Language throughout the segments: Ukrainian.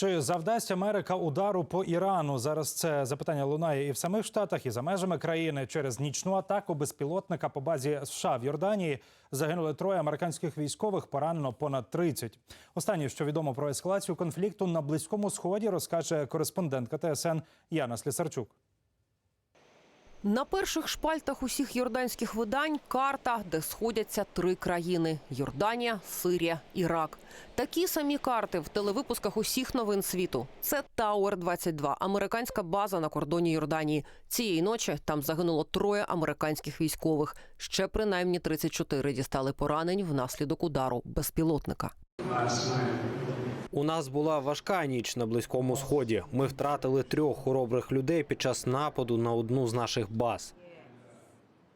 Чи завдасть Америка удару по Ірану? Зараз це запитання лунає і в самих штатах, і за межами країни. Через нічну атаку безпілотника по базі США в Йорданії загинули троє американських військових, поранено понад 30. Останнє, що відомо про ескалацію конфлікту на близькому сході, розкаже кореспондентка ТСН Яна Слісарчук. На перших шпальтах усіх йорданських видань карта, де сходяться три країни: Йорданія, Сирія, Ірак. Такі самі карти в телевипусках усіх новин світу. Це Тауер 22 американська база на кордоні Йорданії. Цієї ночі там загинуло троє американських військових. Ще принаймні 34 дістали поранень внаслідок удару безпілотника. У нас була важка ніч на близькому сході. Ми втратили трьох хоробрих людей під час нападу на одну з наших баз.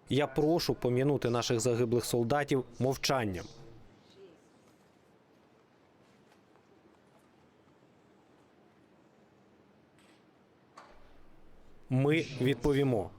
Я прошу пом'янути наших загиблих солдатів мовчанням. Ми відповімо.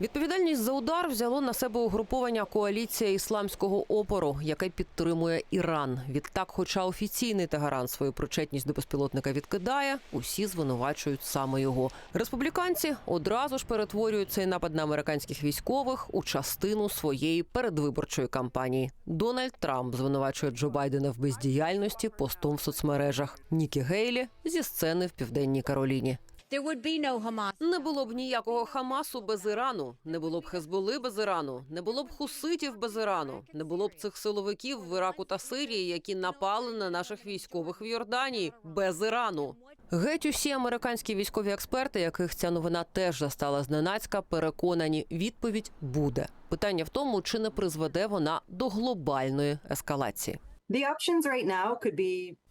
Відповідальність за удар взяло на себе угруповання коаліція ісламського опору, яке підтримує Іран. Відтак, хоча офіційний Тегеран свою причетність до безпілотника відкидає, усі звинувачують саме його. Республіканці одразу ж перетворюють цей напад на американських військових у частину своєї передвиборчої кампанії. Дональд Трамп звинувачує Джо Байдена в бездіяльності постом в соцмережах. Нікі Гейлі зі сцени в південній Кароліні. There would be no Hamas. Не було б ніякого Хамасу без Ірану, не було б Хезболи без Ірану, не було б хуситів без Ірану, не було б цих силовиків в Іраку та Сирії, які напали на наших військових в Йорданії без Ірану. Геть усі американські військові експерти, яких ця новина теж застала зненацька, переконані, відповідь буде. Питання в тому, чи не призведе вона до глобальної ескалації.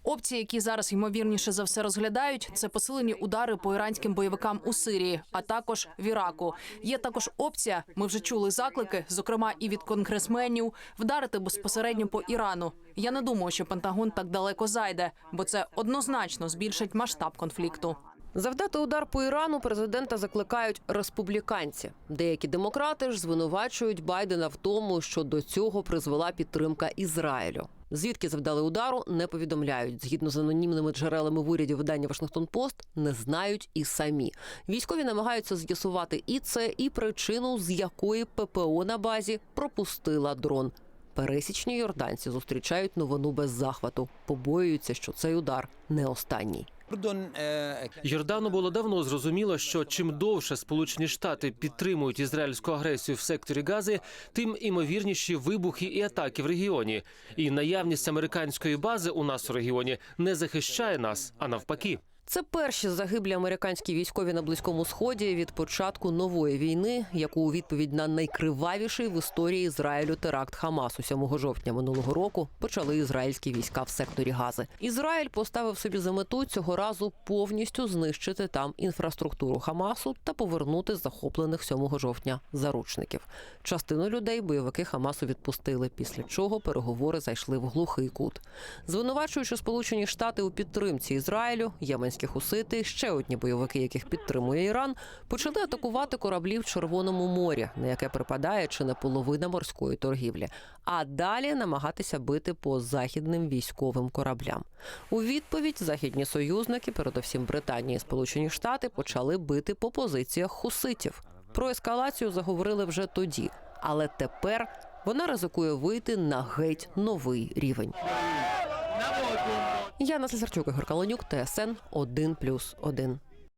Опції, які зараз ймовірніше за все розглядають, це посилені удари по іранським бойовикам у Сирії, а також в Іраку. Є також опція. Ми вже чули заклики, зокрема і від конгресменів, вдарити безпосередньо по Ірану. Я не думаю, що Пентагон так далеко зайде, бо це однозначно збільшить масштаб конфлікту. Завдати удар по Ірану президента закликають республіканці. Деякі демократи ж звинувачують Байдена в тому, що до цього призвела підтримка Ізраїлю. Звідки завдали удару, не повідомляють. Згідно з анонімними джерелами в уряді видання Вашингтон Пост не знають і самі. Військові намагаються з'ясувати і це, і причину, з якої ППО на базі пропустила дрон. Пересічні йорданці зустрічають новину без захвату, побоюються, що цей удар не останній. Йордану було давно зрозуміло, що чим довше Сполучені Штати підтримують ізраїльську агресію в секторі Гази, тим імовірніші вибухи і атаки в регіоні. І наявність американської бази у нас у регіоні не захищає нас, а навпаки. Це перші загиблі американські військові на близькому сході від початку нової війни, яку у відповідь на найкривавіший в історії Ізраїлю теракт Хамасу 7 жовтня минулого року почали ізраїльські війська в секторі Гази. Ізраїль поставив собі за мету цього разу повністю знищити там інфраструктуру Хамасу та повернути захоплених 7 жовтня заручників. Частину людей бойовики Хамасу відпустили, після чого переговори зайшли в глухий кут. Звинувачуючи Сполучені Штати у підтримці Ізраїлю, єменські хусити, ще одні бойовики, яких підтримує Іран, почали атакувати кораблі в Червоному морі, на яке припадає чи не половина морської торгівлі, а далі намагатися бити по західним військовим кораблям. У відповідь західні союзники, передовсім Британія і Сполучені Штати, почали бити по позиціях хуситів. Про ескалацію заговорили вже тоді, але тепер вона ризикує вийти на геть новий рівень. Яна Слесарчук, Ігор Каланюк, ТСН 1+,1.